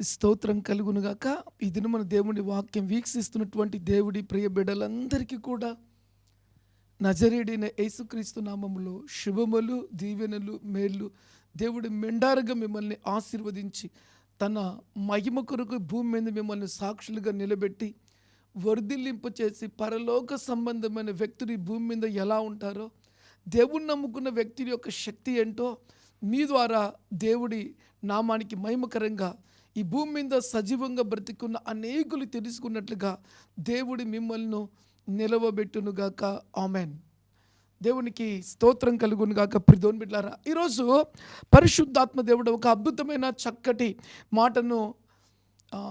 స్తోత్రం కలుగునుగాక ఈ దిన మన దేవుని వాక్యం వీక్షిస్తున్నటువంటి దేవుడి ప్రియ బిడ్డలందరికీ కూడా నజరేడిన యేసుక్రీస్తు నామములో శుభములు దీవెనలు మేళ్ళు దేవుడి మెండారుగా మిమ్మల్ని ఆశీర్వదించి తన మహిమ కొరకు భూమి మీద మిమ్మల్ని సాక్షులుగా నిలబెట్టి వర్ధిల్లింపు చేసి పరలోక సంబంధమైన వ్యక్తులు ఈ భూమి మీద ఎలా ఉంటారో దేవుణ్ణి నమ్ముకున్న వ్యక్తి యొక్క శక్తి ఏంటో మీ ద్వారా దేవుడి నామానికి మహిమకరంగా ఈ భూమి మీద సజీవంగా బ్రతికున్న అనేకులు తెలుసుకున్నట్లుగా దేవుడి మిమ్మల్ని నిలవబెట్టునుగాక. ఆమెన్. దేవునికి స్తోత్రం కలుగును గాక ప్రిదోన్ బిడ్లారా. ఈరోజు పరిశుద్ధాత్మ దేవుడు ఒక అద్భుతమైన చక్కటి మాటను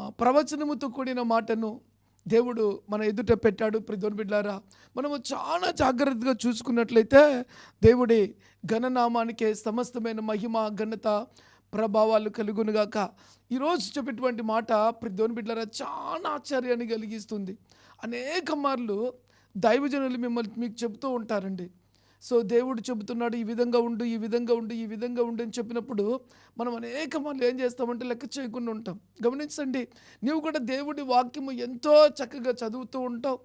ప్రవచనముతో కూడిన మాటను దేవుడు మన ఎదుట పెట్టాడు ప్రిదోన్ బిడ్లారా. మనము చాలా జాగ్రత్తగా చూసుకున్నట్లయితే దేవుడి ఘననామానికే సమస్తమైన మహిమ ఘనత ప్రభావాలు కలుగునుగాక ఈరోజు చెప్పేటువంటి మాట ప్రిదోన్ బిడ్లారా చాలా ఆశ్చర్యాన్ని కలిగిస్తుంది. అనేక మార్లు దైవజనులు మిమ్మల్ని మీకు చెబుతూ ఉంటారండి. సో దేవుడు చెబుతున్నాడు ఈ విధంగా ఉండు ఈ విధంగా ఉండు ఈ విధంగా ఉండు అని చెప్పినప్పుడు మనం అనేక మంది ఏం చేస్తామంటే లెక్క చేయకుండా ఉంటాం. గమనించండి నీవు కూడా దేవుడి వాక్యము ఎంతో చక్కగా చదువుతూ ఉంటావు.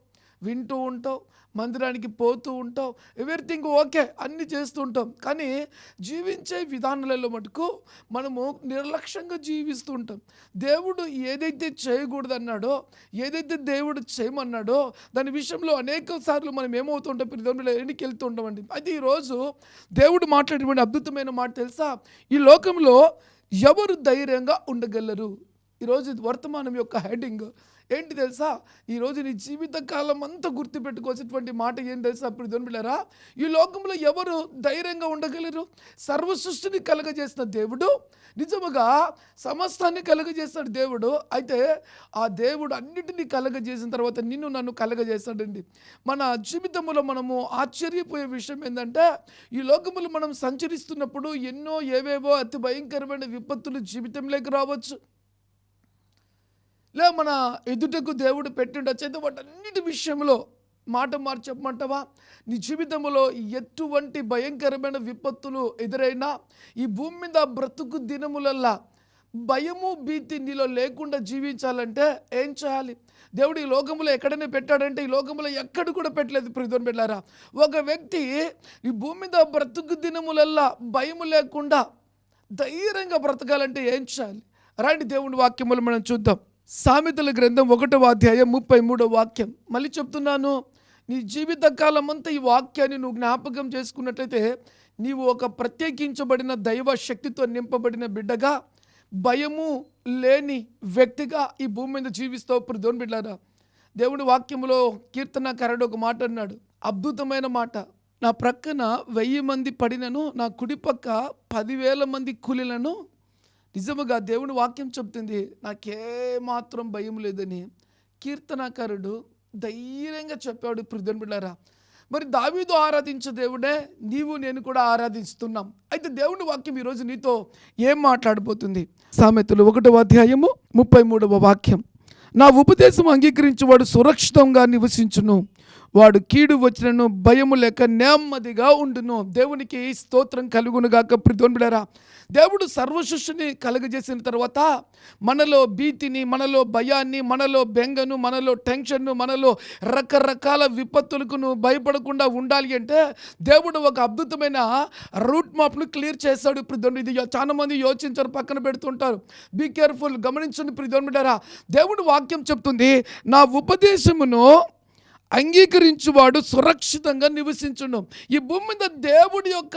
వింటూ ఉంటావు మందిరానికి పోతూ ఉంటావు ఎవ్రీథింగ్ ఓకే అన్నీ చేస్తూ ఉంటాం. కానీ జీవించే విధానాలలో మటుకు మనము నిర్లక్ష్యంగా జీవిస్తూ ఉంటాం. దేవుడు ఏదైతే చేయకూడదు అన్నాడో ఏదైతే దేవుడు చేయమన్నాడో దాని విషయంలో అనేక సార్లు మనం ఏమవుతుంటాం పిల్లలు ఎన్నికి వెళ్తూ ఉంటామండి. అయితే ఈరోజు దేవుడు మాట్లాడేటువంటి అద్భుతమైన మాట తెలుసా? ఈ లోకంలో ఎవరు ధైర్యంగా ఉండగలరు? ఈరోజు వర్తమానం యొక్క హెడ్డింగ్. ఏంటి తెలుసా? ఈరోజు నీ జీవిత కాలం అంతా గుర్తుపెట్టుకోవాల్సినటువంటి మాట ఏం తెలుసా అప్పుడు దొనిపిడారా ఈ లోకంలో ఎవరు ధైర్యంగా ఉండగలరు? సర్వ సృష్టిని కలగజేసిన దేవుడు నిజముగా సమస్తాన్ని కలగజేస్తాడు దేవుడు. అయితే ఆ దేవుడు అన్నిటినీ కలగజేసిన తర్వాత నిన్ను నన్ను కలగజేస్తాడండి. మన జీవితంలో మనము ఆశ్చర్యపోయే విషయం ఏంటంటే ఈ లోకములు మనం సంచరిస్తున్నప్పుడు ఎన్నో ఏవేవో అతి భయంకరమైన విపత్తులు జీవితంలోకి రావచ్చు. లే మన ఎదుటకు దేవుడు పెట్టిండొచ్చు చేత వాటన్నిటి విషయంలో మాట మార్చి చెప్పమంటావా నీ జీవితంలో ఎటువంటి భయంకరమైన విపత్తులు ఎదురైనా ఈ భూమి మీద బ్రతుకు దినములల్లా భయము భీతి నీలో లేకుండా జీవించాలంటే ఏం చేయాలి? దేవుడు ఈ లోకంలో ఎక్కడనే పెట్టాడంటే ఈ లోకంలో ఎక్కడ కూడా పెట్టలేదు ప్రిధోని పెట్టారా ఒక వ్యక్తి ఈ భూమి మీద బ్రతుకు దినములల్లా భయము లేకుండా ధైర్యంగా బ్రతకాలంటే ఏం చేయాలి? రండి దేవుడి వాక్యములు మనం చూద్దాం. సామెతల గ్రంథం ఒకటవ అధ్యాయం ముప్పై మూడో వాక్యం. మళ్ళీ చెప్తున్నాను నీ జీవిత కాలం అంతా ఈ వాక్యాన్ని నువ్వు జ్ఞాపకం చేసుకున్నట్లయితే నీవు ఒక ప్రత్యేకించబడిన దైవ శక్తితో నింపబడిన బిడ్డగా భయము లేని వ్యక్తిగా ఈ భూమి మీద జీవిస్తావు. ఇప్పుడు దేవుని బిడ్డారా దేవుడి వాక్యంలో కీర్తనకారుడు ఒక మాట అన్నాడు. అద్భుతమైన మాట. నా ప్రక్కన వెయ్యి మంది పడినను నా కుడిపక్క పదివేల మంది కూలీలను నిజముగా దేవుని వాక్యం చెప్తుంది నాకేమాత్రం భయం లేదని కీర్తనకారుడు ధైర్యంగా చెప్పాడు ప్రిధన్ బిళ్ళారా మరి దావీదు ఆరాధించే దేవుడే నీవు నేను కూడా ఆరాధిస్తున్నాం. అయితే దేవుని వాక్యం ఈరోజు నీతో ఏం మాట్లాడబోతుంది? సామెతలు ఒకటవ అధ్యాయము ముప్పై మూడవ వాక్యం. నా ఉపదేశం అంగీకరించి వాడు సురక్షితంగా నివసించును. వాడు కీడు వచ్చినను భయము లేక నెమ్మదిగా ఉండును. దేవునికి స్తోత్రం కలుగునుగాక ప్రిధోన్బిడరా దేవుడు సర్వశిష్యుని కలుగజేసిన తర్వాత మనలో భీతిని మనలో భయాన్ని మనలో బెంగను మనలో టెన్షన్ను మనలో రకరకాల విపత్తులకు నువ్వు భయపడకుండా ఉండాలి అంటే దేవుడు ఒక అద్భుతమైన రూట్ మ్యాప్ను క్లియర్ చేశాడు ప్రిధోన్ ఇది చాలామంది యోచించారు పక్కన పెడుతుంటారు. బీ కేర్ఫుల్ గమనించండి ప్రిధోన్ బిడ్డారా. దేవుడు వాక్యం చెప్తుంది నా ఉపదేశమును అంగీకరించువాడు సురక్షితంగా నివసించును. ఈ భూమి మీద దేవుడి యొక్క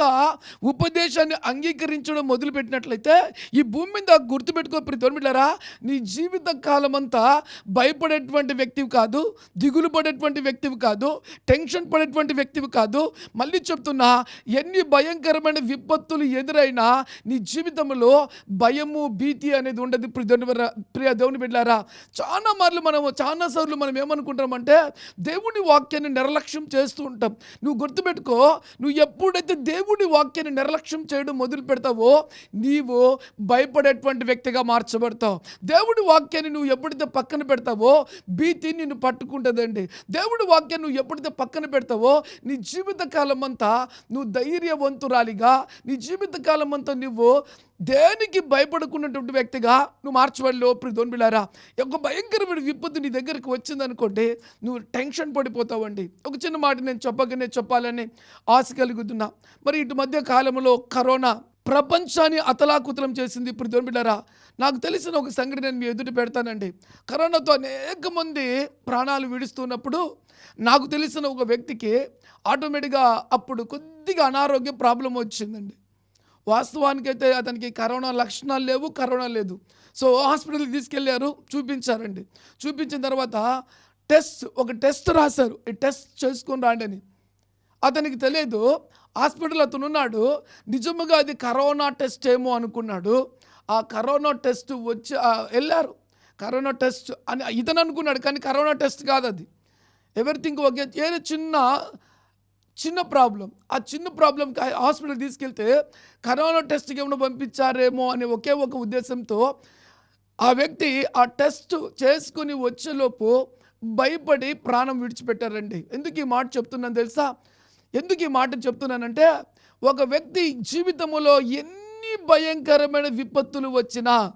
ఉపదేశాన్ని అంగీకరించడం మొదలుపెట్టినట్లయితే ఈ భూమి మీద గుర్తుపెట్టుకో ప్రతి తొమ్మిదిలరా నీ జీవిత కాలం అంతా భయపడేటువంటి వ్యక్తివి కాదు దిగులు పడేటువంటి వ్యక్తివి కాదు టెన్షన్ పడేటువంటి వ్యక్తివి కాదు. మళ్ళీ చెప్తున్నా ఎన్ని భయంకరమైన విపత్తులు ఎదురైనా నీ జీవితంలో భయము భీతి అనేది ఉండదు ప్రియ దేవుని దేవుని బిడ్డారా చాలా మార్లు మనము చాలా సార్లు మనం ఏమనుకుంటామంటే దేవుడు దేవుని వాక్యాన్ని నిర్లక్ష్యం చేస్తూ ఉంటాం. నువ్వు గుర్తుపెట్టుకో నువ్వు ఎప్పుడైతే దేవుడి వాక్యాన్ని నిర్లక్ష్యం చేయడం మొదలు పెడతావో నీవు భయపడేటువంటి వ్యక్తిగా మార్చబడతావు. దేవుడి వాక్యాన్ని నువ్వు ఎప్పుడైతే పక్కన పెడతావో భీతి నిన్ను పట్టుకుంటుందండి. దేవుడి వాక్యాన్ని నువ్వు ఎప్పుడైతే పక్కన పెడతావో నీ జీవితకాలం అంతా నువ్వు ధైర్యవంతురాలిగా నీ జీవితకాలం అంతా నువ్వు దేనికి భయపడుకున్నటువంటి వ్యక్తిగా నువ్వు మార్చబడిలో ప్రిధోన్ బిళ్ళారా? ఒక భయంకరమైన విపత్తు నీ దగ్గరికి వచ్చిందనుకోండి నువ్వు టెన్షన్ పడిపోతావండి. ఒక చిన్న మాట నేను చెప్పకనే చెప్పాలని ఆశ కలుగుతున్నా. మరి ఇటు మధ్య కాలంలో కరోనా ప్రపంచాన్ని అతలాకుతలం చేసింది ప్రిధోన్ బిళ్ళారా? నాకు తెలిసిన ఒక సంఘటన నేను మీ ఎదుటి పెడతానండి. కరోనాతో అనేక మంది ప్రాణాలు విడుస్తున్నప్పుడు నాకు తెలిసిన ఒక వ్యక్తికి ఆటోమేటిక్గా అప్పుడు కొద్దిగా అనారోగ్య ప్రాబ్లం వచ్చిందండి. వాస్తవానికైతే అతనికి కరోనా లక్షణాలు లేవు కరోనా లేదు. సో హాస్పిటల్కి తీసుకెళ్ళారు చూపించారండి. చూపించిన తర్వాత టెస్ట్ ఒక టెస్ట్ రాశారు. ఈ టెస్ట్ చేసుకొని రాండి అని అతనికి తెలియదు హాస్పిటల్ అతనున్నాడు నిజముగా అది కరోనా టెస్ట్ ఏమో అనుకున్నాడు. ఆ కరోనా టెస్ట్ వచ్చి వెళ్ళారు. కరోనా టెస్ట్ అని ఇతను అనుకున్నాడు కానీ కరోనా టెస్ట్ కాదు అది. ఎవ్రీథింగ్ ఒకే ఏదో చిన్న చిన్న ప్రాబ్లం. ఆ చిన్న ప్రాబ్లంకి హాస్పిటల్ తీసుకెళ్తే కరోనా టెస్ట్కి ఏమైనా పంపించారేమో అనే ఒకే ఒక ఉద్దేశంతో ఆ వ్యక్తి ఆ టెస్ట్ చేసుకుని వచ్చేలోపు భయపడి ప్రాణం విడిచిపెట్టారండి. ఎందుకు ఈ మాట చెప్తున్నాను తెలుసా? ఎందుకు ఈ మాట చెప్తున్నానంటే ఒక వ్యక్తి జీవితంలో ఎన్ని భయంకరమైన విపత్తులు వచ్చినా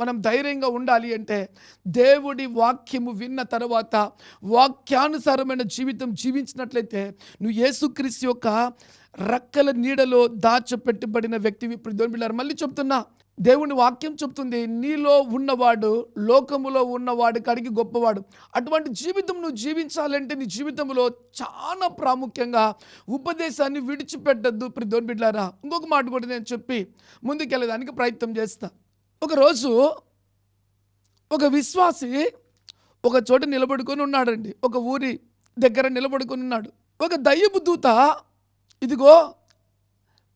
మనం ధైర్యంగా ఉండాలి అంటే దేవుడి వాక్యము విన్న తర్వాత వాక్యానుసారమైన జీవితం జీవించినట్లయితే నువ్వు యేసుక్రీస్తు యొక్క రక్కల నీడలో దాచపెట్టబడిన వ్యక్తివి ఇప్పుడు మళ్ళీ చెప్తున్నా దేవుని వాక్యం చెప్తుంది నీలో ఉన్నవాడు లోకములో ఉన్నవాడు కడిగి గొప్పవాడు. అటువంటి జీవితం నువ్వు జీవించాలంటే నీ జీవితంలో చాలా ప్రాముఖ్యంగా ఉపదేశాన్ని విడిచిపెట్టద్దు ప్రదోన్ బిడ్లారా ఇంకొక మాట కూడా నేను చెప్పి ముందుకెళ్ళడానికి ప్రయత్నం చేస్తాను ఒకరోజు ఒక విశ్వాసి ఒక చోట నిలబడుకొని ఉన్నాడండి. ఒక ఊరి దగ్గర నిలబడుకొని ఉన్నాడు. ఒక దయ్యపు దూత ఇదిగో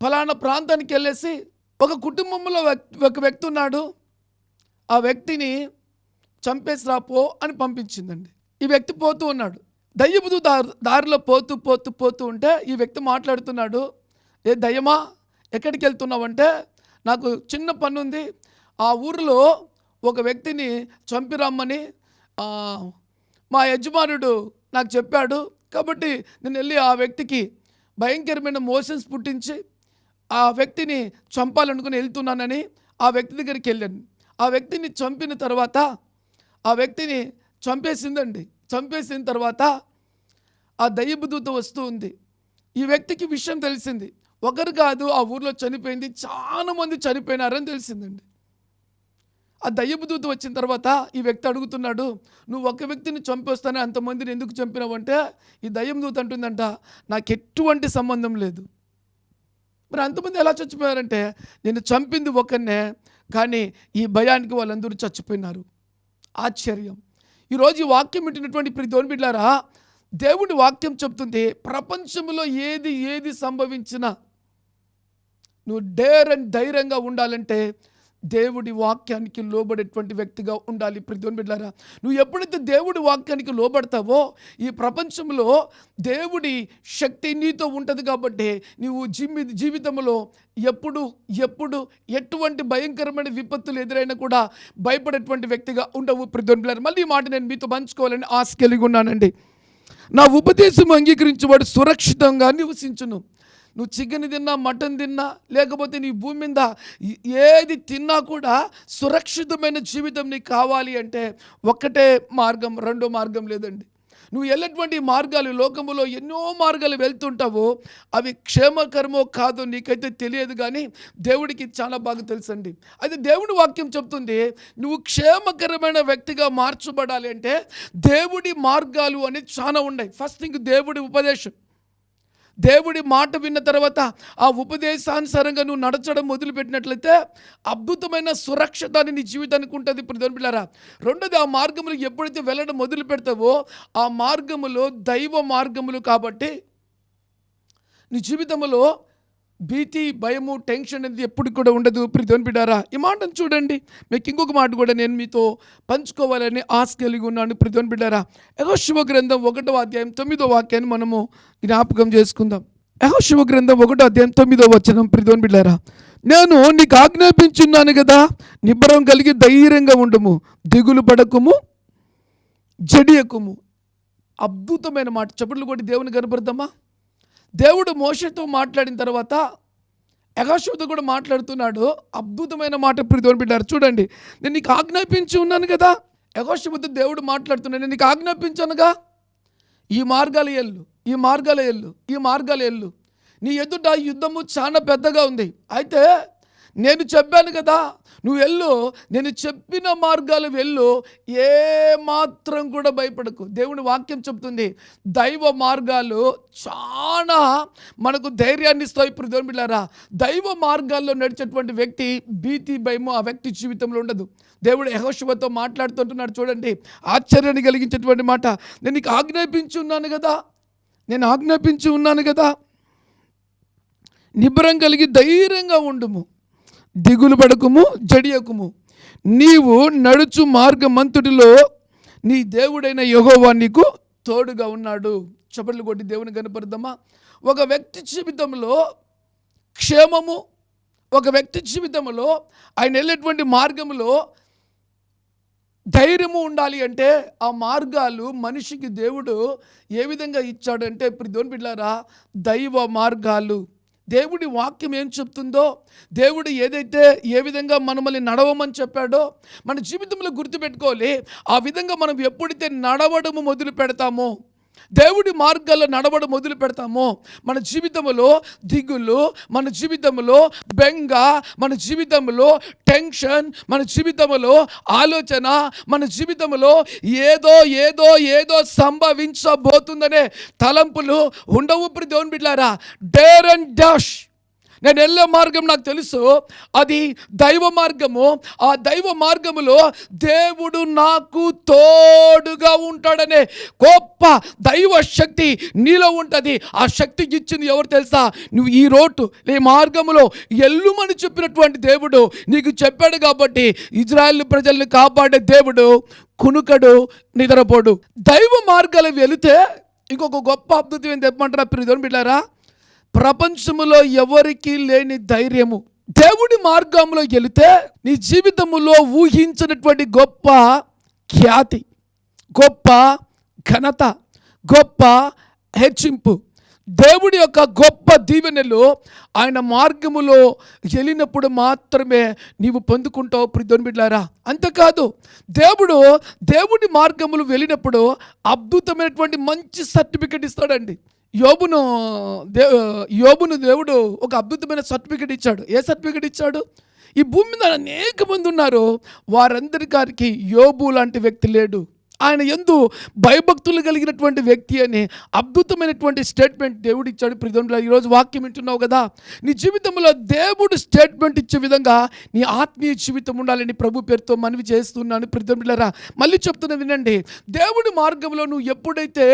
ఫలానా ప్రాంతానికి వెళ్ళేసి ఒక కుటుంబంలో ఒక వ్యక్తి ఉన్నాడు. ఆ వ్యక్తిని చంపేసి రాపో అని పంపించిందండి. ఈ వ్యక్తి పోతూ ఉన్నాడు. దయ్యపు దూత దారి దారిలో పోతూ పోతూ పోతూ ఉంటే ఈ వ్యక్తి మాట్లాడుతున్నాడు. ఏ దయ్యమా ఎక్కడికి వెళ్తున్నావంటే నాకు చిన్న పని ఉంది ఆ ఊరిలో ఒక వ్యక్తిని చంపిరమ్మని మా యజమానుడు నాకు చెప్పాడు. కాబట్టి నేను వెళ్ళి ఆ వ్యక్తికి భయంకరమైన మోషన్స్ పుట్టించి ఆ వ్యక్తిని చంపాలనుకుని వెళ్తున్నానని ఆ వ్యక్తి దగ్గరికి వెళ్ళాను. ఆ వ్యక్తిని చంపిన తర్వాత ఆ వ్యక్తిని చంపేసిందండి. చంపేసిన తర్వాత ఆ దయ్యపు దూత వస్తూ ఉంది. ఈ వ్యక్తికి విషయం తెలిసింది. ఒకరు కాదు ఆ ఊర్లో చనిపోయింది. చాలా మంది చనిపోయినారని తెలిసిందండి. ఆ దయ్యపు దూత వచ్చిన తర్వాత ఈ వ్యక్తి అడుగుతున్నాడు నువ్వు ఒక వ్యక్తిని చంపేస్తానే అంతమందిని ఎందుకు చంపినావంటే ఈ దయ్యం దూత అంటుందంట నాకు ఎటువంటి సంబంధం లేదు. మరి అంతమంది ఎలా చచ్చిపోయారంటే నేను చంపింది ఒకనే కానీ ఈ భయానికి వాళ్ళందరూ చచ్చిపోయినారు. ఆశ్చర్యం. ఈరోజు ఈ వాక్యం వింటున్నటువంటి ప్రతి దోని బిడ్డారా దేవుడి వాక్యం చెప్తుంది ప్రపంచంలో ఏది ఏది సంభవించినా నువ్వు డేర్ అండ్ ధైర్యంగా ఉండాలంటే దేవుడి వాక్యానికి లోబడేటువంటి వ్యక్తిగా ఉండాలి. ప్రతి బిడ్డారా నువ్వు ఎప్పుడైతే దేవుడి వాక్యానికి లోబడతావో ఈ ప్రపంచంలో దేవుడి శక్తి నీతో ఉంటుంది కాబట్టి నువ్వు జీవి జీవితంలో ఎప్పుడు ఎప్పుడు ఎటువంటి భయంకరమైన విపత్తులు ఎదురైనా కూడా భయపడేటువంటి వ్యక్తిగా ఉండవు. ప్రతి బిడ్డారా మళ్ళీ మాట నేను మీతో పంచుకోవాలని ఆశ కలిగి ఉన్నానండి. నా ఉపదేశం అంగీకరించేవాడు సురక్షితంగా నివసించును. నువ్వు చికెన్ తిన్నా మటన్ తిన్నా లేకపోతే నీ భూమి మీద ఏది తిన్నా కూడా సురక్షితమైన జీవితం నీకు కావాలి అంటే ఒక్కటే మార్గం రెండో మార్గం లేదండి. నువ్వు వెళ్ళేటువంటి మార్గాలు లోకములో ఎన్నో మార్గాలు వెళ్తుంటావు అవి క్షేమకరమో కాదో నీకైతే తెలియదు కానీ దేవుడికి చాలా బాగా తెలుసండి. అయితే దేవుడి వాక్యం చెప్తుంది నువ్వు క్షేమకరమైన వ్యక్తిగా మార్చబడాలి అంటే దేవుడి మార్గాలు అనేది చాలా ఉన్నాయి. ఫస్ట్ థింగ్ దేవుడి ఉపదేశం. దేవుడి మాట విన్న తర్వాత ఆ ఉపదేశానుసారంగా నువ్వు నడచడం మొదలుపెట్టినట్లయితే అద్భుతమైన సురక్షత నీ జీవితానికి ఉంటుంది. ఇప్పుడు పిల్లరా రెండోది ఆ మార్గములు ఎప్పుడైతే వెళ్ళడం మొదలు పెడతావో ఆ మార్గములో దైవ మార్గములు కాబట్టి నీ జీవితంలో భీతి భయము టెన్షన్ అనేది ఎప్పుడు కూడా ఉండదు. ప్రిధోని బిడ్డారా ఈ మాటను చూడండి. మీకు ఇంకొక మాట కూడా నేను మీతో పంచుకోవాలని ఆశ కలిగి ఉన్నాను. ప్రిధోని బిడ్డారా యహో శివ గ్రంథం ఒకటో అధ్యాయం తొమ్మిదో వాక్యాన్ని మనము జ్ఞాపకం చేసుకుందాం. యహో శివ గ్రంథం ఒకటో అధ్యాయం తొమ్మిదో వచనం ప్రిధోని నేను నీకు ఆజ్ఞాపించున్నాను కదా నిబ్బరం కలిగి ధైర్యంగా ఉండము. దిగులు పడకము జడియకుము. అద్భుతమైన మాట. చెప్పులు కొట్టి దేవుని కనపడతామా? దేవుడు మోషతో మాట్లాడిన తర్వాత యగాశుతో కూడా మాట్లాడుతున్నాడు. అద్భుతమైన మాట ప్రితోని బిడ్డారు. చూడండి నేను నీకు ఆజ్ఞాపించి ఉన్నాను కదా. యగోశుతో దేవుడు మాట్లాడుతున్నాడు. నేను నీకు ఆజ్ఞాపించానుగా. ఈ మార్గాలు ఎల్లు ఈ మార్గాలు ఎల్లు ఈ మార్గాలు ఎల్లు. నీ ఎదుట యుద్ధము చాలా పెద్దగా ఉంది. అయితే నేను చెప్పాను కదా నువ్వు వెళ్ళు. నేను చెప్పిన మార్గాలు వెళ్ళు. ఏ మాత్రం కూడా భయపడకు. దేవుని వాక్యం చెప్తుంది దైవ మార్గాలు చాలా మనకు ధైర్యాన్ని ఇస్తాయి ఇప్పుడు దేవుని బిడ్డారా దైవ మార్గాల్లో నడిచేటువంటి వ్యక్తి భీతి భయము ఆ వ్యక్తి జీవితంలో ఉండదు. దేవుడు యహోశివతో మాట్లాడుతుంటున్నాడు చూడండి. ఆశ్చర్యాన్ని కలిగించేటువంటి మాట. నేను నీకు ఆజ్ఞాపించి ఉన్నాను కదా. నేను ఆజ్ఞాపించి ఉన్నాను కదా. నిబ్బరం కలిగి ధైర్యంగా ఉండుము. దిగులు పడకుము జడియకుము. నీవు నడుచు మార్గమంతుడిలో నీ దేవుడైన యెహోవా నీకు తోడుగా ఉన్నాడు. చపట్లు కొట్టి దేవుని కనపడదామా ఒక వ్యక్తి జీవితంలో క్షేమము ఒక వ్యక్తి జీవితంలో ఆయన వెళ్ళేటువంటి మార్గంలో ధైర్యము ఉండాలి అంటే ఆ మార్గాలు మనిషికి దేవుడు ఏ విధంగా ఇచ్చాడంటే ఇప్పుడు దోని బిడ్డారా దైవ మార్గాలు. దేవుడి వాక్యం ఏం చెప్తుందో దేవుడు ఏదైతే ఏ విధంగా మనమల్ని నడవమని చెప్పాడో మన జీవితంలో గుర్తుపెట్టుకోవాలి. ఆ విధంగా మనం ఎప్పుడైతే నడవడము మొదలు పెడతామో దేవుడి మార్గాల్లో నడవడం మొదలు పెడతామో. మన జీవితంలో దిగులు మన జీవితంలో బెంగ మన జీవితంలో టెన్షన్ మన జీవితంలో ఆలోచన మన జీవితంలో ఏదో ఏదో ఏదో సంభవించబోతుందనే తలంపులు ఉండవు. ఇప్పుడు దేవుని బిడ్డారా డేర్ అండ్ డాష్. నేను వెళ్ళే మార్గం నాకు తెలుసు. అది దైవ మార్గము. ఆ దైవ మార్గములో దేవుడు నాకు తోడుగా ఉంటాడనే గొప్ప దైవ శక్తి నీలో ఉంటుంది. ఆ శక్తి ఇచ్చింది ఎవరు తెలుసా? నువ్వు ఈ రోడ్డు ఈ మార్గములో ఎల్లుమని చెప్పినటువంటి దేవుడు నీకు చెప్పాడు కాబట్టి ఇజ్రాయెల్ ప్రజల్ని కాపాడే దేవుడు కునుకడు నిద్రపోడు. దైవ మార్గాలు వెళితే ఇంకొక గొప్ప అద్భుతం ఏం చెప్పమంటారా ప్రియుని బిడ్డారా ప్రపంచములో ఎవరికీ లేని ధైర్యము. దేవుడి మార్గంలో వెళితే నీ జీవితములో ఊహించినటువంటి గొప్ప ఖ్యాతి గొప్ప ఘనత గొప్ప హెచ్చింపు దేవుడి యొక్క గొప్ప దీవెనలు ఆయన మార్గములో వెళ్ళినప్పుడు మాత్రమే నీవు పొందుకుంటావు ప్రిధోని బిడ్డారా అంతేకాదు దేవుడు దేవుడి మార్గములు వెళ్ళినప్పుడు అద్భుతమైనటువంటి మంచి సర్టిఫికెట్ ఇస్తాడండి. యోబును దే యోబును దేవుడు ఒక అద్భుతమైన సర్టిఫికెట్ ఇచ్చాడు. ఏ సర్టిఫికెట్ ఇచ్చాడు? ఈ భూమి మీద అనేక మంది ఉన్నారు. వారందరి గారికి యోబు లాంటి వ్యక్తి లేడు. ఆయన ఎందు భయభక్తులు కలిగినటువంటి వ్యక్తి అని అద్భుతమైనటువంటి స్టేట్మెంట్ దేవుడు ఇచ్చాడు ప్రిధంలో ఈరోజు వాక్యం వింటున్నావు కదా? నీ జీవితంలో దేవుడు స్టేట్మెంట్ ఇచ్చే విధంగా నీ ఆత్మీయ జీవితం ఉండాలని ప్రభు పేరుతో మనవి చేస్తున్నాను. ప్రిధంలరా మళ్ళీ చెప్తున్న వినండి. దేవుడి మార్గంలో నువ్వు ఎప్పుడైతే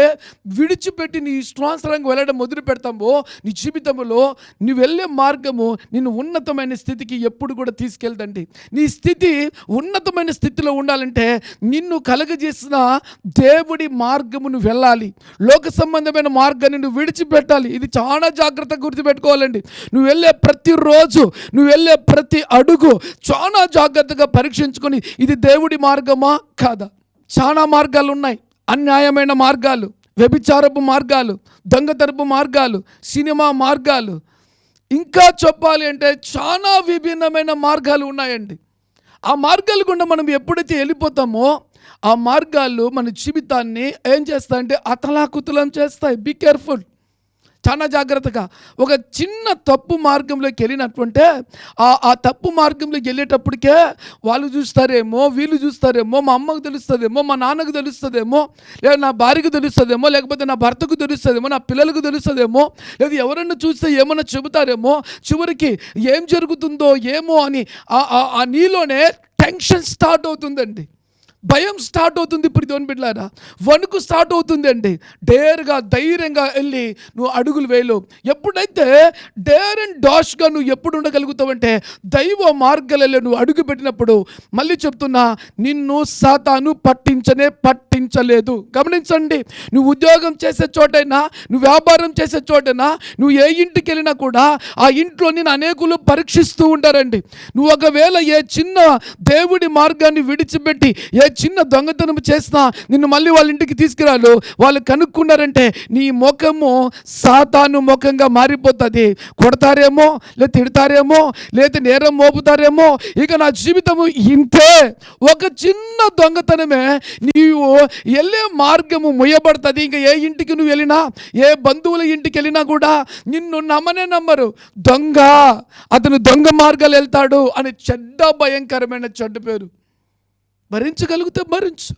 విడిచిపెట్టి నీ ఇష్టానుసరంగా వెళ్ళడం మొదలు పెడతామో నీ జీవితంలో నువ్వు వెళ్ళే మార్గము నిన్ను ఉన్నతమైన స్థితికి ఎప్పుడు కూడా తీసుకెళ్తండి నీ స్థితి ఉన్నతమైన స్థితిలో ఉండాలంటే నిన్ను కలగజేసిన దేవుడి మార్గమును వెళ్ళాలి. లోక సంబంధమైన మార్గాన్ని నువ్వు విడిచిపెట్టాలి. ఇది చాలా జాగ్రత్తగా గుర్తుపెట్టుకోవాలండి. నువ్వు వెళ్ళే ప్రతిరోజు నువ్వు వెళ్ళే ప్రతి అడుగు చాలా జాగ్రత్తగా పరీక్షించుకొని ఇది దేవుడి మార్గమా? కాదా. చాలా మార్గాలు ఉన్నాయి. అన్యాయమైన మార్గాలు వ్యభిచారపు మార్గాలు దొంగతరపు మార్గాలు సినిమా మార్గాలు. ఇంకా చెప్పాలి అంటే చాలా విభిన్నమైన మార్గాలు ఉన్నాయండి. ఆ మార్గాల గుండా మనం ఎప్పుడైతే వెళ్ళిపోతామో ఆ మార్గాలు మన జీవితాన్ని ఏం చేస్తాయంటే అతలాకుతలం చేస్తాయి. బీ కేర్ఫుల్ చాలా జాగ్రత్తగా. ఒక చిన్న తప్పు మార్గంలోకి వెళ్ళినట్టుంటే ఆ ఆ తప్పు మార్గంలోకి వెళ్ళేటప్పటికే వాళ్ళు చూస్తారేమో వీళ్ళు చూస్తారేమో మా అమ్మకు తెలుస్తుందేమో మా నాన్నకు తెలుస్తుందేమో లేదా నా భార్యకు తెలుస్తుందేమో లేకపోతే నా భర్తకు తెలుస్తుందేమో నా పిల్లలకు తెలుస్తుందేమో లేదా ఎవరన్నా చూస్తే ఏమన్నా చెబుతారేమో చివరికి ఏం జరుగుతుందో ఏమో అని ఆ- ఆ- ఆ నీలోనే టెన్షన్ స్టార్ట్ అవుతుందండి. భయం స్టార్ట్ అవుతుంది ఇప్పుడు దేవుని బిడ్డలారా. వణుకు స్టార్ట్ అవుతుంది అండి. డేర్గా ధైర్యంగా వెళ్ళి నువ్వు అడుగులు వేయలేవు. ఎప్పుడైతే డేర్ అండ్ డాష్గా నువ్వు ఎప్పుడు ఉండగలుగుతావంటే దైవ మార్గాలలో నువ్వు అడుగు పెట్టినప్పుడు మళ్ళీ చెప్తున్నా నిన్ను సాతాను పట్టించనే పట్టించలేదు. గమనించండి నువ్వు ఉద్యోగం చేసే చోటైనా నువ్వు వ్యాపారం చేసే చోటైనా నువ్వు ఏ ఇంటికి వెళ్ళినా కూడా ఆ ఇంట్లో నేను అనేకులు పరీక్షిస్తూ ఉంటారండి. నువ్వు ఒకవేళ ఏ చిన్న దేవుడి మార్గాన్ని విడిచిపెట్టి ఏ చిన్న దొంగతనం చేసినా నిన్ను మళ్ళీ వాళ్ళ ఇంటికి తీసుకురాలు వాళ్ళు కనుక్కున్నారంటే నీ ముఖము సాతాను ముఖంగా మారిపోతుంది. కొడతారేమో లేదా తిడతారేమో లేదా నేరం మోపుతారేమో ఇక నా జీవితము ఇంతే. ఒక చిన్న దొంగతనమే నీవు వెళ్ళే మార్గము ముయ్యబడుతుంది. ఇంకా ఏ ఇంటికి నువ్వు వెళ్ళినా ఏ బంధువుల ఇంటికి వెళ్ళినా కూడా నిన్ను నమ్మనే నమ్మరు. దొంగ అతను దొంగ మార్గాలు వెళ్తాడు అని చెడ్డ భయంకరమైన చెడ్డ పేరు. భరించగలిగితే భరించు.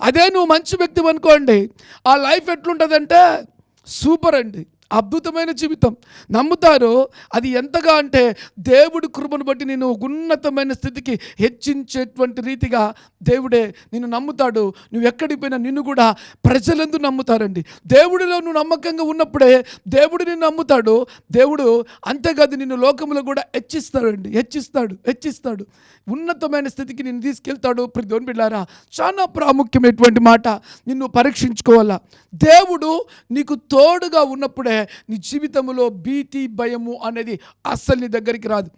అదే నువ్వు మంచి వ్యక్తి అనుకోండి ఆ లైఫ్ ఎట్లుంటుందంటే సూపర్ అండి. అద్భుతమైన జీవితం. నమ్ముతారు అది ఎంతగా అంటే దేవుడి కృపను బట్టి నేను ఉన్నతమైన స్థితికి హెచ్చించేటువంటి రీతిగా దేవుడే నిన్ను నమ్ముతాడు. నువ్వు ఎక్కడికి పోయినా నిన్ను కూడా ప్రజలందు నమ్ముతారండి. దేవుడిలో నువ్వు నమ్మకంగా ఉన్నప్పుడే దేవుడు నిన్ను నమ్ముతాడు. దేవుడు అంతేకాదు నిన్ను లోకంలో కూడా హెచ్చిస్తాడండి. హెచ్చిస్తాడు హెచ్చిస్తాడు. ఉన్నతమైన స్థితికి నిన్ను తీసుకెళ్తాడు. ప్రతి బిడ్డారా చాలా ప్రాముఖ్యమైనటువంటి మాట నిన్ను పరీక్షించుకోవాలా. దేవుడు నీకు తోడుగా ఉన్నప్పుడే నీ జీవితంలో భీతి భయము అనేది అస్సలు నీ దగ్గరికి రాదు.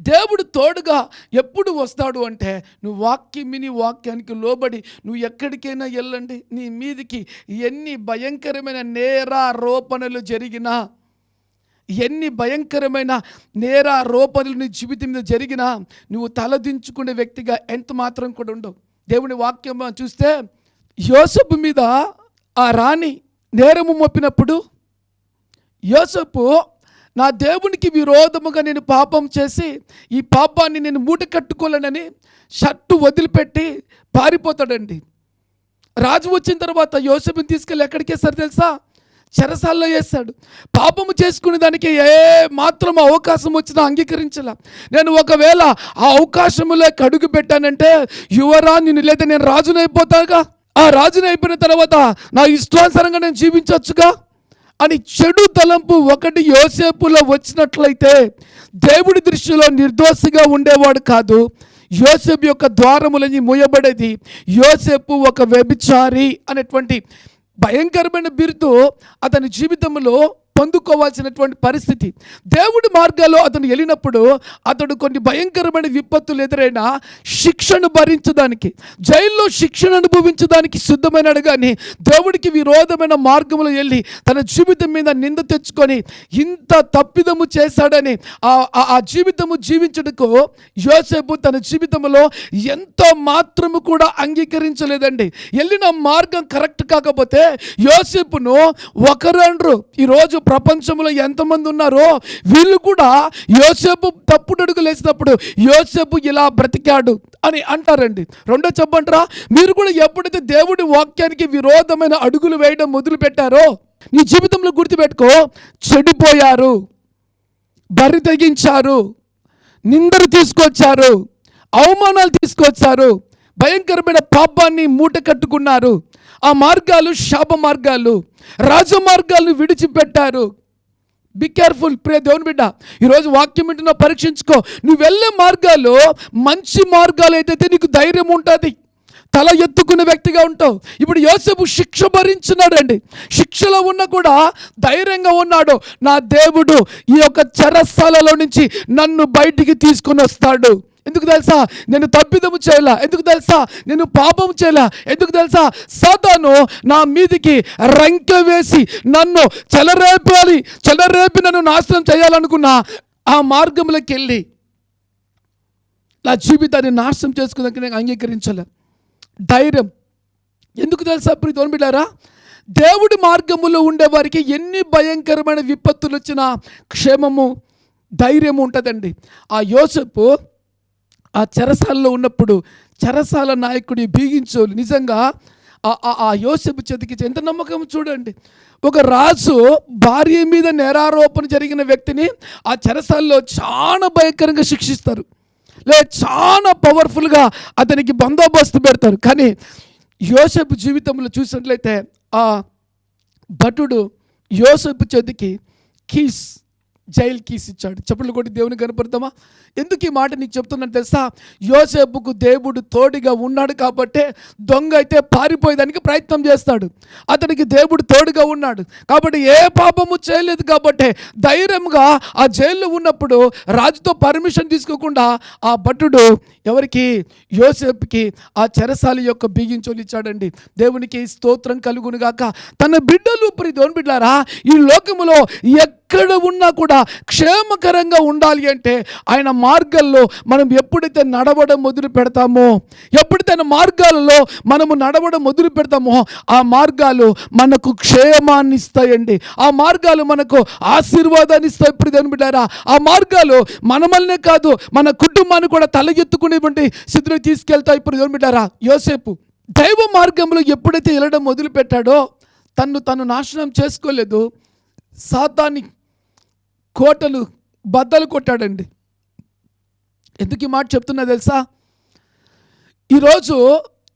దేవుడు తోడుగా ఎప్పుడు వస్తాడు అంటే నువ్వు వాక్యం విని వాక్యానికి లోబడి నువ్వు ఎక్కడికైనా వెళ్ళండి. నీ మీదికి ఎన్ని భయంకరమైన నేరారోపణలు జరిగినా ఎన్ని భయంకరమైన నేరారోపణలు నీ జీవితం మీద జరిగినా నువ్వు తలదించుకునే వ్యక్తిగా ఎంత మాత్రం కూడా ఉండవు. దేవుని వాక్యం చూస్తే యోసపు మీద ఆ రాణి నేరము మోపినప్పుడు యోసపు నా దేవునికి విరోధముగా నేను పాపం చేసి ఈ పాపాన్ని నేను మూట కట్టుకోలేనని షర్టు వదిలిపెట్టి పారిపోతాడండి. రాజు వచ్చిన తర్వాత యోసపుని తీసుకెళ్ళి ఎక్కడికి వేస్తారు తెలుసా? చెరసాల్లో వేస్తాడు పాపము చేసుకునే దానికి ఏ మాత్రం అవకాశం వచ్చినా అంగీకరించాల. నేను ఒకవేళ ఆ అవకాశములో కడుగు పెట్టానంటే యువరా నేను లేదా నేను రాజునైపోతాగా ఆ రాజునైపోయిన తర్వాత నా ఇష్టానుసారంగా నేను జీవించవచ్చుగా అని చెడు తలంపు ఒకటి యోసేపులో వచ్చినట్లయితే దేవుడి దృష్టిలో నిర్దోషిగా ఉండేవాడు కాదు. యోసేపు యొక్క ద్వారములని మూయబడేది యోసేపు ఒక వ్యభిచారి అనేటువంటి భయంకరమైన బిరుదు అతని జీవితంలో పొందుకోవాల్సినటువంటి పరిస్థితి. దేవుడి మార్గాల్లో అతను వెళ్ళినప్పుడు అతడు కొన్ని భయంకరమైన విపత్తులు ఎదురైనా శిక్షను భరించడానికి జైల్లో శిక్షణ అనుభవించడానికి సిద్ధమైనాడు. కానీ దేవుడికి విరోధమైన మార్గంలో వెళ్ళి తన జీవితం మీద నింద తెచ్చుకొని ఇంత తప్పిదము చేశాడని ఆ ఆ- ఆ జీవితము జీవించడకు యోసేపు తన జీవితంలో ఎంతో మాత్రము కూడా అంగీకరించలేదండి. వెళ్ళిన మార్గం కరెక్ట్ కాకపోతే యోసేపును ఒకరండ్రు ఈరోజు ప్రపంచంలో ఎంతమంది ఉన్నారో వీళ్ళు కూడా యోసేపు తప్పుడు అడుగులు వేసినప్పుడు యోసేపు ఇలా బ్రతికాడు అని అంటారండి. రెండో చెప్పంటారా? మీరు కూడా ఎప్పుడైతే దేవుడి వాక్యానికి విరోధమైన అడుగులు వేయడం మొదలుపెట్టారో నీ జీవితంలో గుర్తుపెట్టుకో చెడిపోయారు బరి తెగించారు నిందరు తీసుకొచ్చారు అవమానాలు తీసుకొచ్చారు భయంకరమైన పాపాన్ని మూట కట్టుకున్నారు. ఆ మార్గాలు శాప మార్గాలు రాజమార్గాలు విడిచిపెట్టారు. బి కేర్ఫుల్ ప్రే దేవుని బిడ్డ. ఈరోజు వాక్యం వింటున్నా పరీక్షించుకో. నువ్వు వెళ్ళే మార్గాలు మంచి మార్గాలు అయితే నీకు ధైర్యం ఉంటుంది తల ఎత్తుకునే వ్యక్తిగా ఉంటావు. ఇప్పుడు యోసేపు శిక్ష భరించినాడండి. శిక్షలో ఉన్న కూడా ధైర్యంగా ఉన్నాడు. నా దేవుడు ఈ యొక్క చెరసాలలో నుంచి నన్ను బయటికి తీసుకుని వస్తాడు. ఎందుకు తెలుసా? నేను తప్పిదము చేయలా. ఎందుకు తెలుసా? నేను పాపం చేయలా. ఎందుకు తెలుసా? సాతాను నా మీదికి రంకె వేసి నన్ను చెలరేపాలి. చెలరేపి నన్ను నాశనం చేయాలనుకున్నా ఆ మార్గంలోకి వెళ్ళి నా జీవితాన్ని నాశనం చేసుకున్నాక నేను అంగీకరించలే. ధైర్యం. ఎందుకు తెలుసా ఇప్పుడు బిడ్డారా? దేవుడి మార్గములో ఉండేవారికి ఎన్ని భయంకరమైన విపత్తులు వచ్చినా క్షేమము ధైర్యం ఉంటుందండి. ఆ యోసపు ఆ చెరసాలలో ఉన్నప్పుడు చెరసాల నాయకుడి బీగించోలు. నిజంగా ఆ- ఆ- ఆ యోసెపు చేతికి ఎంత నమ్మకం చూడండి. ఒక రాజు భార్య మీద నేరారోపణ జరిగిన వ్యక్తిని ఆ చెరసాల్లో చాలా భయంకరంగా శిక్షిస్తారు. లే చాలా పవర్ఫుల్గా అతనికి బందోబస్తు పెడతారు. కానీ యోసెపు జీవితంలో చూసినట్లయితే ఆ భటుడు యోసెపు చదికి కీస్ జైల్ కీస్ ఇచ్చాడు. చెప్పులు కొట్టి దేవుని కనపడతామా? ఎందుకు ఈ మాట నీకు చెప్తున్నాను తెలుసా? యోసేపుకు దేవుడు తోడుగా ఉన్నాడు కాబట్టే దొంగ అయితే పారిపోయేదానికి ప్రయత్నం చేస్తాడు. అతనికి దేవుడు తోడుగా ఉన్నాడు. కాబట్టి ఏ పాపము చేయలేదు కాబట్టి ధైర్యంగా ఆ జైల్లో ఉన్నప్పుడు రాజుతో పర్మిషన్ తీసుకోకుండా ఆ భటుడు ఎవరికి? యోసేపుకి ఆ చెరసాలి యొక్క బిగించోలు ఇచ్చాడండి. దేవునికి స్తోత్రం కలుగును గాక. తన బిడ్డలు ప్రి దేవుని బిడ్డారా ఈ లోకములో ఎక్కడ ఉన్నా కూడా క్షేమకరంగా ఉండాలి అంటే ఆయన మార్గాల్లో మనం ఎప్పుడైతే నడవడం మొదలు పెడతామో ఎప్పుడైతే ఆయన మార్గాలలో మనము నడవడం మొదలు పెడతామో ఆ మార్గాలు మనకు క్షేమాన్ని ఇస్తాయండి. ఆ మార్గాలు మనకు ఆశీర్వాదాన్ని ఇస్తాయి. ఇప్పుడు దేవుని ఆ మార్గాలు మనమల్నే కాదు మన కుటుంబాన్ని కూడా తల ఎత్తుకునేటువంటి స్థితిలో తీసుకెళ్తాయి. ఇప్పుడు దేవుని యోసేపు దైవ మార్గంలో ఎప్పుడైతే వెళ్ళడం మొదలు పెట్టాడో తన్ను తను నాశనం చేసుకోలేదు. సాతాన్ని కోటలు బద్దలు కొట్టాడండి. ఎందుకు ఈ మాట చెప్తున్నా తెలుసా? ఈరోజు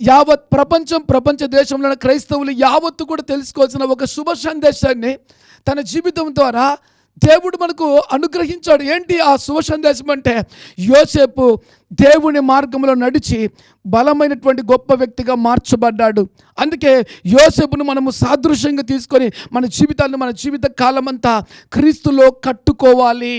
యావత్ ప్రపంచం ప్రపంచ దేశంలో క్రైస్తవులు యావత్తు కూడా తెలుసుకోవాల్సిన ఒక శుభ సందేశాన్ని తన జీవితం ద్వారా దేవుడు మనకు అనుగ్రహించాడు. ఏంటి ఆ శుభ సందేశం అంటే యోసేపు దేవుని మార్గంలో నడిచి బలమైనటువంటి గొప్ప వ్యక్తిగా మార్చబడ్డాడు. అందుకే యోసేపును మనము సాదృశ్యంగా తీసుకొని మన జీవితాన్ని మన జీవిత కాలమంతా క్రీస్తులో కట్టుకోవాలి.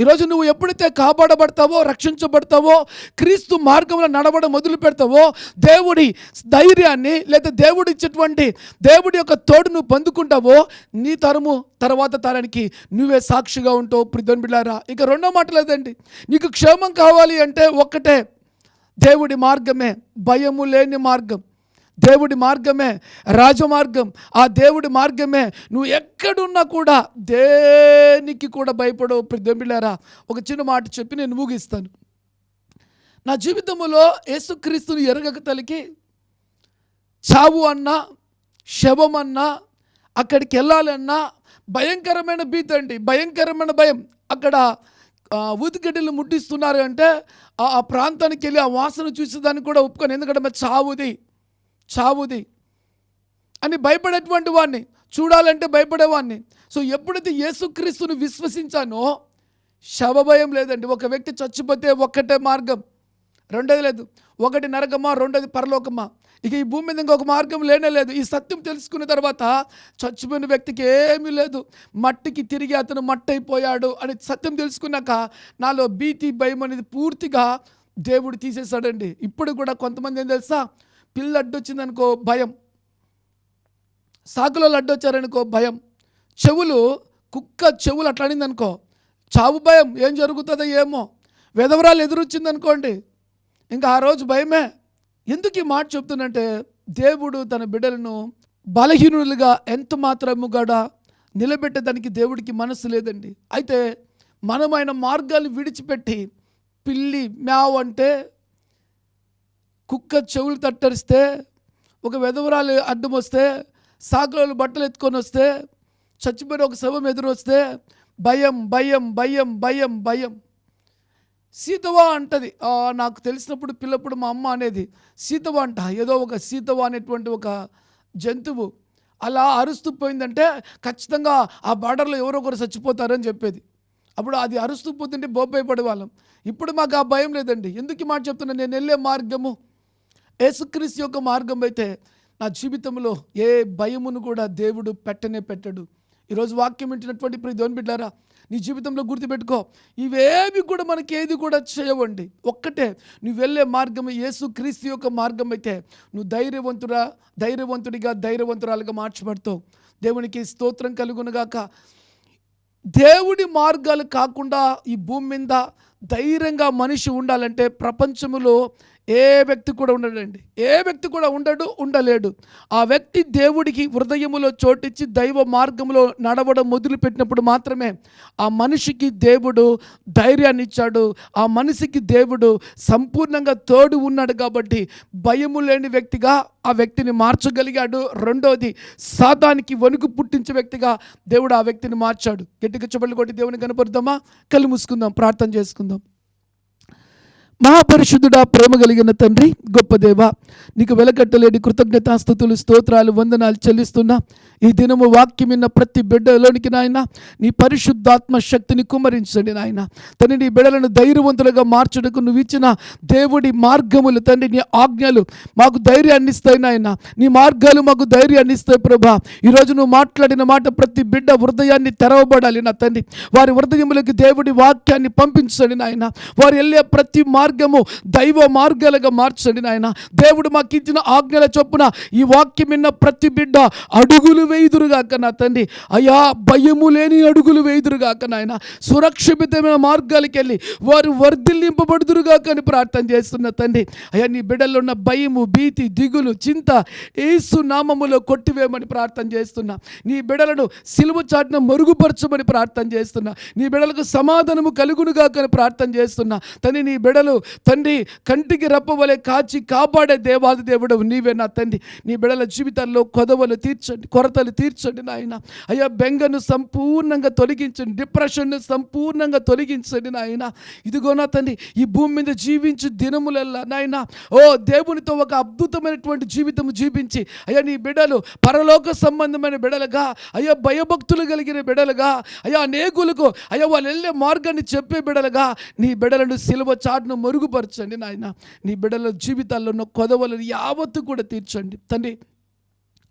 ఈరోజు నువ్వు ఎప్పుడైతే కాపాడబడతావో రక్షించబడతావో క్రీస్తు మార్గంలో నడవడం మొదలు పెడతావో దేవుడి ధైర్యాన్ని లేదా దేవుడి ఇచ్చేటువంటి దేవుడి యొక్క తోడు నువ్వు పొందుకుంటావో నీ తరము తర్వాత తరానికి నువ్వే సాక్షిగా ఉంటావు ప్రిధన్ బిళ్ళారా ఇక రెండో మాట లేదండి. నీకు క్షేమం కావాలి అంటే ఒక్కటే దేవుడి మార్గమే భయము లేని మార్గం. దేవుడి మార్గమే రాజమార్గం. ఆ దేవుడి మార్గమే. నువ్వు ఎక్కడున్నా కూడా దేనికి కూడా భయపడవు. ప్రతిబిళ్ళారా ఒక చిన్న మాట చెప్పి నేను ముగిస్తాను. నా జీవితంలో యేసుక్రీస్తుని ఎరగక తలికి చావు అన్నా శవం అన్నా అక్కడికి వెళ్ళాలన్నా భయంకరమైన భీతి అండి. భయంకరమైన భయం. అక్కడ ఊతిగడ్డలు ముట్టిస్తున్నారు అంటే ఆ ఆ ప్రాంతానికి వెళ్ళి ఆ వాసన చూసేదానికి కూడా ఒప్పుకొని. ఎందుకంటే మరి చావుది. చావుది అని భయపడేటువంటి వాడిని చూడాలంటే భయపడేవాడిని సో ఎప్పుడైతే యేసుక్రీస్తుని విశ్వసించానో శవభయం లేదండి. ఒక వ్యక్తి చచ్చిపోతే ఒక్కటే మార్గం రెండోది లేదు. ఒకటి నరకమా రెండోది పరలోకమా. ఇక ఈ భూమి మీద ఇంకొక మార్గం లేనే లేదు. ఈ సత్యం తెలుసుకున్న తర్వాత చచ్చిపోయిన వ్యక్తికి ఏమీ లేదు. మట్టికి తిరిగి అతను మట్టి అయిపోయాడు అని సత్యం తెలుసుకున్నాక నాలో భీతి భయం అనేది పూర్తిగా దేవుడు తీసేశాడండి. ఇప్పుడు కూడా కొంతమంది ఏం తెలుసా? పిల్ల అడ్డొచ్చిందనుకో భయం. సాకులో అడ్డొచ్చారనుకో భయం. చెవులు కుక్క చెవులు అట్లాడిందనుకో చావు భయం. ఏం జరుగుతుందో ఏమో. వెధవరాలు ఎదురొచ్చిందనుకోండి ఇంకా ఆ రోజు భయమే. ఎందుకు ఈ మాట చెప్తున్నంటే దేవుడు తన బిడ్డలను బలహీనులుగా ఎంత మాత్రము నిలబెట్టే నిలబెట్టేదానికి దేవుడికి మనసు లేదండి. అయితే మనమైన మార్గాలు విడిచిపెట్టి పిల్లి మ్యావ్ అంటే కుక్క చెవులు తట్టరిస్తే ఒక వెధవరాలు అడ్డం వస్తే సాకులు బట్టలు ఎత్తుకొని వస్తే చచ్చిపోయిన ఒక శవం ఎదురు వస్తే భయం భయం భయం భయం భయం. సీతవా అంటది నాకు తెలిసినప్పుడు పిల్లప్పుడు మా అమ్మ అనేది సీతవా అంట ఏదో ఒక సీతవా అనేటువంటి ఒక జంతువు. అలా అరుస్తూ పోయిందంటే ఖచ్చితంగా ఆ బార్డర్లో ఎవరో ఒకరు చచ్చిపోతారని చెప్పేది. అప్పుడు అది అరుస్తూ పోతుంటే బొబ్బైపడే వాళ్ళం ఇప్పుడు మాకు ఆ భయం లేదండి. ఎందుకు మాట చెప్తున్నా? నేను వెళ్ళే మార్గము యేసుక్రీస్తు యొక్క మార్గం అయితే నా జీవితంలో ఏ భయమును కూడా దేవుడు పెట్టనే పెట్టడు. ఈరోజు వాక్యం వింటున్నటువంటి ప్రతి దేవుని బిడ్డారా నీ జీవితంలో గుర్తుపెట్టుకో ఇవేవి కూడా మనకి ఏది కూడా చేయవండి. ఒక్కటే నువ్వు వెళ్ళే మార్గం యేసు క్రీస్తు యొక్క మార్గం అయితే నువ్వు ధైర్యవంతుడా ధైర్యవంతుడిగా ధైర్యవంతురాలుగా మార్చబడతావు. దేవునికి స్తోత్రం కలుగునుగాక దేవుడి మార్గాలు కాకుండా ఈ భూమి మీద ధైర్యంగా మనిషి ఉండాలంటే ప్రపంచంలో ఏ వ్యక్తి కూడా ఉండడండి. ఏ వ్యక్తి కూడా ఉండడు ఉండలేడు. ఆ వ్యక్తి దేవుడికి హృదయములో చోటిచ్చి దైవ మార్గంలో నడవడం మొదలుపెట్టినప్పుడు మాత్రమే ఆ మనిషికి దేవుడు ధైర్యాన్ని ఇచ్చాడు. ఆ మనిషికి దేవుడు సంపూర్ణంగా తోడు ఉన్నాడు కాబట్టి భయము లేని వ్యక్తిగా ఆ వ్యక్తిని మార్చగలిగాడు. రెండోది సాతానికి వణుకు పుట్టించే వ్యక్తిగా దేవుడు ఆ వ్యక్తిని మార్చాడు. గట్టిగా చెప్పలు కొట్టి దేవుని కనపరుద్దామా? కళ్ళు మూసుకుందాం ప్రార్థన చేసుకుందాం. మహాపరిశుద్ధుడా ప్రేమ కలిగిన తండ్రి గొప్ప దేవ నీకు వెలకట్టలేని కృతజ్ఞతాస్థుతులు స్తోత్రాలు వందనాలు చెల్లిస్తున్నా. ఈ దినము వాక్యం విన్న ప్రతి బిడ్డలోనికి నాయన నీ పరిశుద్ధాత్మ శక్తిని కుమరించండి నాయన. తండ్రి నీ బిడ్డలను ధైర్యవంతులుగా మార్చుటకు నువ్వు ఇచ్చిన దేవుడి మార్గములు తండ్రి నీ ఆజ్ఞలు మాకు ధైర్యాన్ని ఇస్తాయి నాయన. నీ మార్గాలు మాకు ధైర్యాన్ని ఇస్తాయి ప్రభా. ఈరోజు నువ్వు మాట్లాడిన మాట ప్రతి బిడ్డ హృదయాన్ని తెరవబడాలి నా తండ్రి. వారి హృదయములకి దేవుడి వాక్యాన్ని పంపించండి నాయన. వారు వెళ్ళే ప్రతి మార్గము దైవ మార్గాలుగా మార్చండి నాయన. దేవుడు మాకు ఇచ్చిన ఆజ్ఞల చొప్పున ఈ వాక్యం విన్న ప్రతి బిడ్డ అడుగులు వేయుదురుగాక నా తండ్రి. అయ్యా భయము లేని అడుగులు వేయుదురుగాక నాయన. సురక్షితమైన మార్గాలకి వెళ్ళి వారు వర్ధిల్లింపబడుదురుగాక అని ప్రార్థన చేస్తున్న తండ్రి. అయ్యా నీ బిడ్డల్లో ఉన్న భయము భీతి దిగులు చింత ఏసు నామములో కొట్టివేయమని ప్రార్థన చేస్తున్నా. నీ బిడలను సిలువ చాటున మరుగుపరచమని ప్రార్థన చేస్తున్నా. నీ బిడలకు సమాధానము కలుగునుగాక అని ప్రార్థన చేస్తున్నా. తండ్రి నీ బిడలు తండ్రి కంటికి రెప్పవలే కాచి కాపాడే దేవాది దేవుడు నీవే నా తండ్రి. నీ బిడల జీవితాల్లో కొదవలు తీర్చండి బాధలు తీర్చండి నాయన. అయ్యా బెంగను సంపూర్ణంగా తొలగించండి డిప్రెషన్ను సంపూర్ణంగా తొలగించండి నాయన. ఇదిగో నా తండ్రి ఈ భూమి మీద జీవించి దినములల్లా నాయన. ఓ దేవునితో ఒక అద్భుతమైనటువంటి జీవితం జీవించి అయ్యా నీ బిడలు పరలోక సంబంధమైన బిడలుగా అయ్యా భయభక్తులు కలిగిన బిడలుగా అయ్యా అనేకులకు అయ్యా వాళ్ళు వెళ్ళే మార్గాన్ని చెప్పే బిడలుగా నీ బిడలను సిలువ చాటును మరుగుపరచండి నాయన. నీ బిడల జీవితాల్లో ఉన్న కొదవలను యావత్తు కూడా తీర్చండి. తండ్రి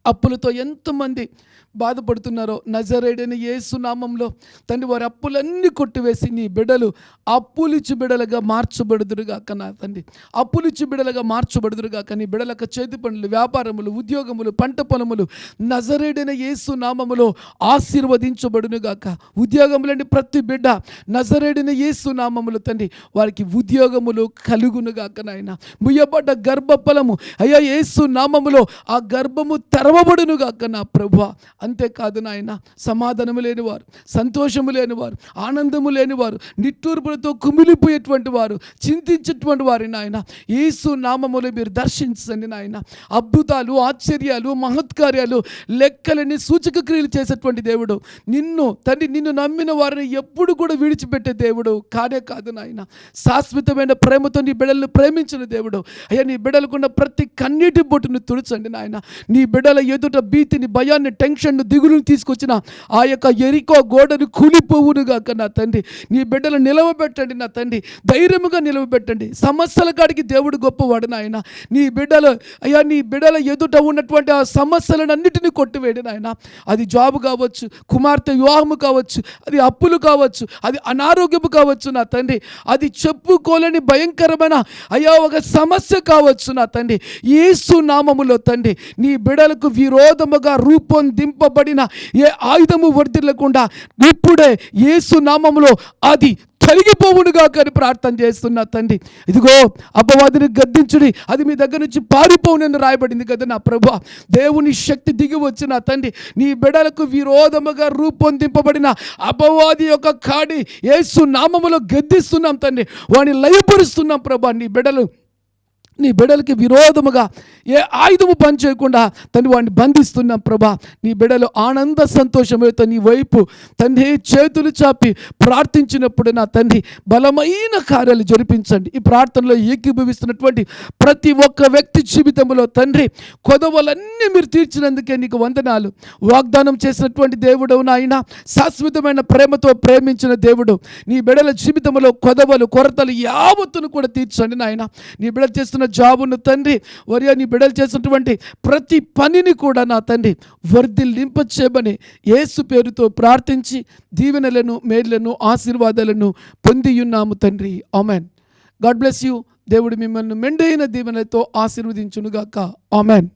అప్పులతో ఎంతమంది బాధపడుతున్నారో నజరేడని ఏసునామంలో తండ్రి వారి అప్పులన్నీ కొట్టివేసి నీ బిడలు అప్పులిచ్చి బిడలుగా మార్చబడుదురుగాక నా తండ్రి. అప్పులిచ్చి బిడలుగా మార్చబడుదురుగాక నీ బిడలకు చేతి పనులు వ్యాపారములు ఉద్యోగములు పంట పొలములు నజరేడైన యేసు నామములో ఆశీర్వదించబడునుగాక ఉద్యోగములండి ప్రతి బిడ్డ నజరేడిన యేసు నామములు తండ్రి వారికి ఉద్యోగములు కలుగునుగాక నాయన. ముయ్యబడ్డ గర్భఫలము అయ్యా యేసు నామములో ఆ గర్భము తెరవబడునుగాక నా ప్రభు. అంతేకాదు నాయన సమాధానము లేనివారు సంతోషము లేనివారు ఆనందము లేనివారు నిట్టూర్పులతో కుమిలిపోయేటువంటి వారు చింతించేటువంటి వారి నాయన. యేసు నామములు మీరు దర్శించండి నాయన. అద్భుతాలు ఆశ్చర్యాలు మహత్కార్యాలు లెక్కలని సూచక క్రియలు చేసేటువంటి దేవుడు. నిన్ను తండ్రి నిన్ను నమ్మిన వారిని ఎప్పుడు కూడా విడిచిపెట్టే దేవుడు కానే కాదు నాయన. శాశ్వతమైన ప్రేమతో నీ బిడ్డలను ప్రేమించిన దేవుడు. అయ్యా నీ బిడ్డలకున్న ప్రతి కన్నీటి బొట్టును తుడిచండి నాయన. నీ బిడ్డల ఎదుట భీతిని భయాన్ని టెన్షన్ను దిగులును తీసుకొచ్చిన ఆ యొక్క ఎరికో గోడను కూలిపోవునుగా నా తండ్రి. నీ బిడ్డలు నిలవబెట్టండి నా తండ్రి. ధైర్యముగా నిలవబెట్టండి. సమస్యల కాడికి దేవుడు గొప్పవాడు నాయన. నీ బిడ్డలు అయ్యా నీ బిడ్డల ఎదుట ఉన్నటువంటి ఆ సమస్యలను అన్నిటిని కొట్టివేయండి నాయన. అది జాబ్ కావచ్చు కుమార్తె వివాహము కావచ్చు అది అప్పులు కావచ్చు అది అనారోగ్యము కావచ్చు నా తండ్రి. అది చెప్పుకోలేని భయంకరమైన అయ్యా ఒక సమస్య కావచ్చు నా తండ్రి. ఏసు నామములో తండ్రి నీ బిడలకు విరోధముగా రూపొందింపబడిన ఏ ఆయుధము వర్దిల్లకుండా ఇప్పుడే యేసు నామములో అది తొలగిపోవునుగా కానీ ప్రార్థన చేస్తున్నా తండ్రి. ఇదిగో అపవాదిని గద్దించుడి అది మీ దగ్గర నుంచి పారిపోవునని రాయబడింది కదా నా ప్రభు. దేవుని శక్తి దిగి వచ్చిన తండ్రి నీ బిడలకు విరోధముగా రూపొందింపబడిన అపవాది యొక్క కాడి ఏసు నామములో గద్దిస్తున్నాం తండ్రి. వాడిని లయపరుస్తున్నాం ప్రభా నీ బిడలు నీ బిడలకి విరోధముగా ఏ ఆయుధము పనిచేయకుండా తను వాడిని బంధిస్తున్నాం ప్రభా నీ బిడలు ఆనంద సంతోషములతో నీ వైపు తండ్రి చేతులు చాపి ప్రార్థించినప్పుడు నా తండ్రి బలమైన కార్యాలు జరిపించండి. ఈ ప్రార్థనలో ఏకీభవిస్తున్నటువంటి ప్రతి ఒక్క వ్యక్తి జీవితంలో తండ్రి కొదవలన్నీ మీరు తీర్చినందుకే నీకు వందనాలు. వాగ్దానం చేసినటువంటి దేవుడు నాయన శాశ్వతమైన ప్రేమతో ప్రేమించిన దేవుడు నీ బిడల జీవితంలో కొదవలు కొరతలు యావత్తును కూడా తీర్చండి నాయన. నీ బిడలు చేస్తున్న జాబును తండ్రి వరియా నీ బిడలు చేసినటువంటి ప్రతి పనిని కూడా నా తండ్రి వర్ధిల్లింపచేయమని యేసు పేరుతో ప్రార్థించి దీవెనలను మేళ్ళను ఆశీర్వాదాలను పొందియున్నాము తండ్రి. ఆమెన్. God bless you. దేవుడు మిమ్మల్ని మెండైన దీవెనలతో ఆశీర్వదించునుగాక. ఆమెన్.